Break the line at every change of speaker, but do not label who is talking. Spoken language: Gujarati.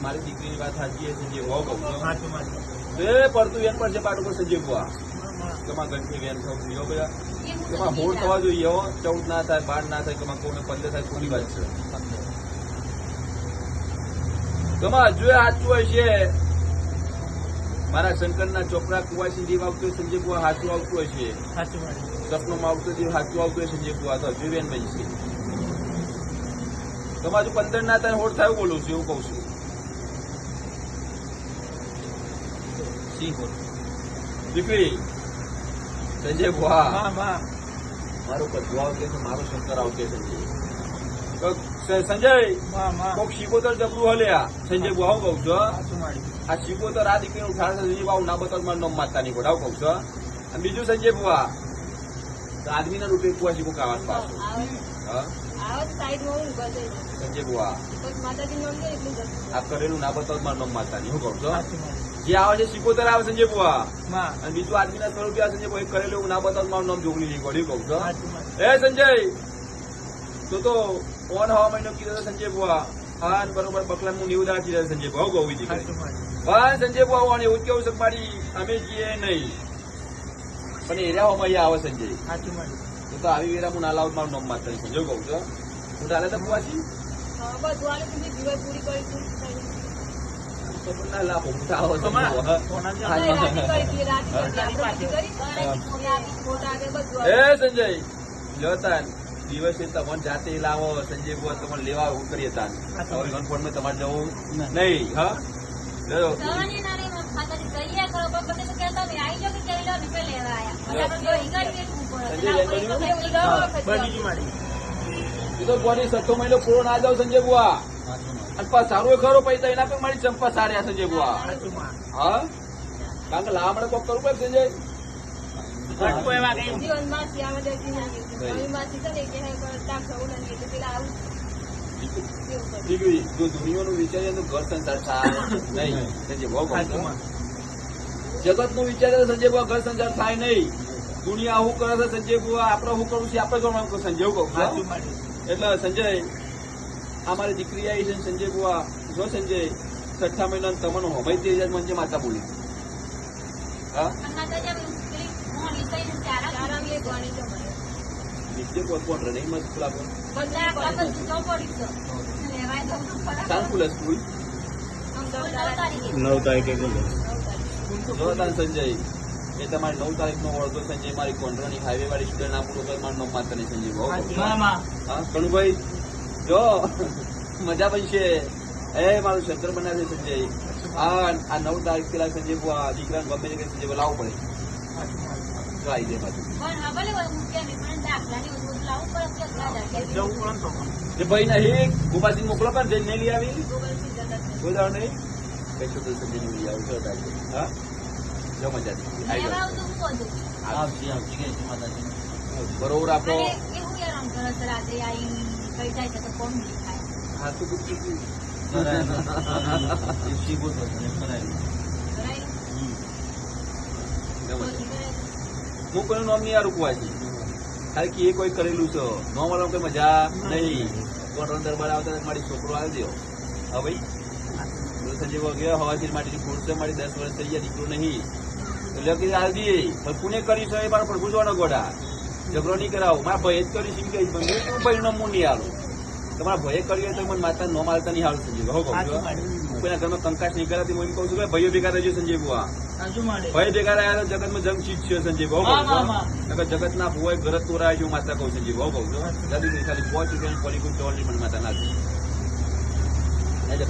મારી દીકરીની વાત સાચી છે. સંજય બહુ કહું બે પડતું એમ પર છે પાટું પર સંજય બુઆ તમારા ઘરથી વેન થવું જો બધા. તમારા હોળ થવા જોઈએ હો. ચૌદ ના થાય બાર ના થાય તમારે કોઈને પંદર થાય ખોટી વાત છે? તમારે હજુ સાચું હશે. મારા શંકરના ચોપડા કુવાસી દેવ આવતું હોય સંજય કુવા સાચું આવતું હશે. સપનમાં આવતું દેવ સાચું આવતું હોય સંજય કુવા તો હજુ બની છે તમારે પંદર ના થાય હોળ થાય બોલું છું એવું કહું છું.
સિંહ બોલ
દીકરી સંજય બુઆ
માં માં
આવશે તો મારો શંકર આવશે સંજય. તો સંજય કોક શીખોતર જબરું હલ્યા સંજય બુઆ હું કહું છો
મારું
આ શીખોતર આ દીકરી ઉઠાડે સંજય બુઆ ના બતાવ મારું નામ માતા નહીં ગોડાવ કહું છો અને બીજું સંજય બુઆ આદમીના રૂપે કુવા શીખો કાવા પાછો. સંજય બુઆ
જ.
આ કરેલું ના બતાવ મારું નામ માતા નહીં હું કહું છું
સાચું મારું
જે આવે છે શીખોતર આવે સંજય બુઆ
માં
અને બીજું આદમીના સ્વરૂપે સંજય બુઆ કરેલું હું ના બતાવ મારું નામ જોગલી નહીં ગોળી કહું છો
હે.
એ સંજય તો તો ઓન હવા મહિનો કીધો સંજય બુઆ હા બરોબર બકલા હું નેવું દાડા ચીધા સંજય બુઆ ગૌ બીજી હા સંજય બુઆ અને એવું કેવું છે કે મારી અમે જઈએ નહીં પણ એરિયા હોમાં આવે સંજય. તો તો આવી વેરા હું ના લાવું મારું નામ માત્ર સંજય કહું છું હું. તારે તો બુઆજી?
બસ બધું દિવસ પૂરી કરી
ના તો એ સંજય દિવસે તમને જાતે લાવો સંજય બુઆ તમને લેવા હું કરીએ તાન હવે તમારે જવું નહીં હા લો.
સવારની નાની માં ખાતાની તૈયાર કરો પણ પછી તો કહેતા નહીં, આઈ જાઓ કે જઈ લો ને પેલા લેવા આયા. એટલે આપણે જો હિંગાડી બેઠું ઉપર.
સંજય
તો
લાવો
હા,
પછી
બની ગઈ મારી
એ તો બોડી સઠ્ઠો મહિનો પૂરો ના જાવ સંજય બુઆ અને પાછા સારું ખરો પૈસા એના પણ મારી ચંપા સાર્યા સંજય બુઆ. હા? કારણ કે લાંબડે કોક કરવું પડે સંજય. દીકરી જો. દુનિયાનું વિચારીએ તો ઘર સંસાર થાય. નહીં. સંજય બહુ જગતનું વિચારે તો સંજય બુઆ ઘર સંસાર થાય નહીં. દુનિયા શું કરે છે સંજય બુઆ આપણે શું કરવું છે? આપણે કરવાનું? સંજય કહું એટલે સંજય આ મારી દીકરી આવી છે સંજય બુઆ જો સંજય છઠ્ઠા મહિના તમને હમાઈ તે જ મંજે માતા બોલી હા. નીચે કોણ કોણ રનિંગમાં સ્કૂલ આપો
ખરા.
સાન સ્કૂલ
નવ તારીખે.
તાન સંજય એ તમારી નવ તારીખ નો વળતો સંજય મારી કોન્ટ્રાની હાઈવે વાળી સ્ટુડન્ટ ના પૂરો કરી મારું નામ માતા
ને સંજયમાં
હા કણુભાઈ જો મજા બનશે. એ મારું શંકર બનાવે છે સંજય. આ આ નવ તારીખ પેલા સંજય બુઆ દીકરાને ગમે તે સંજય લાવવું પડે. જો આવી જાય પાછું.
હા કે
કે ભાઈ નહીં ગોપાલસિંહ મોકલો પણ જઈને નહીં લઈ આવી. કોઈ દાડો નહીં. કશું તો સંજય લઈ આવું છો હા? જો મજા આવી
લેવા
જાઓ.
આવું તો
બરોબર આપો
કઈ.
હા કોઈનું નામ નહીં આરું કુવાજી ખાલી કે એ કોઈ કરેલું છે નો વાળો કોઈ મજા નહીં કોણ દરબાર આવતા મારી છોકરો આવી દો હા ભાઈ સંજય વગેરે હવાથી મારી છે દસ વર્ષ થઈ ગયા દીકરો નહીં એટલે આવી દઈએ પણ પુણે કરી છે એ મારા પ્રભુ જોવાનો ગોડા ઝઘડો નહીં કરાવો. મારા ભય જ કરી શીખી ગઈ પણ શું હું નહીં આવું તમારા ભય કરીએ તો મને માતા નો માલતા નહીં હાલ સંજીવ હો કહું છું કોઈના ઘરમાં કંકાશ નહીં કરાતી હું એમ કહું છું કે ભાઈઓ ભેગા રહેજો સંજીવ બુઆ. ભય ભેગા રહ્યા તો જગતમાં જંગ ચીજ છે સંજય
હો કહું.
જગત ના ભુવાય ઘર તોરાય છે માતા કહું સંજીવ હો કહું છું દાદી ખાલી પાંચ રૂપિયા પોલીકુલ ચોલી મને માતા ના છે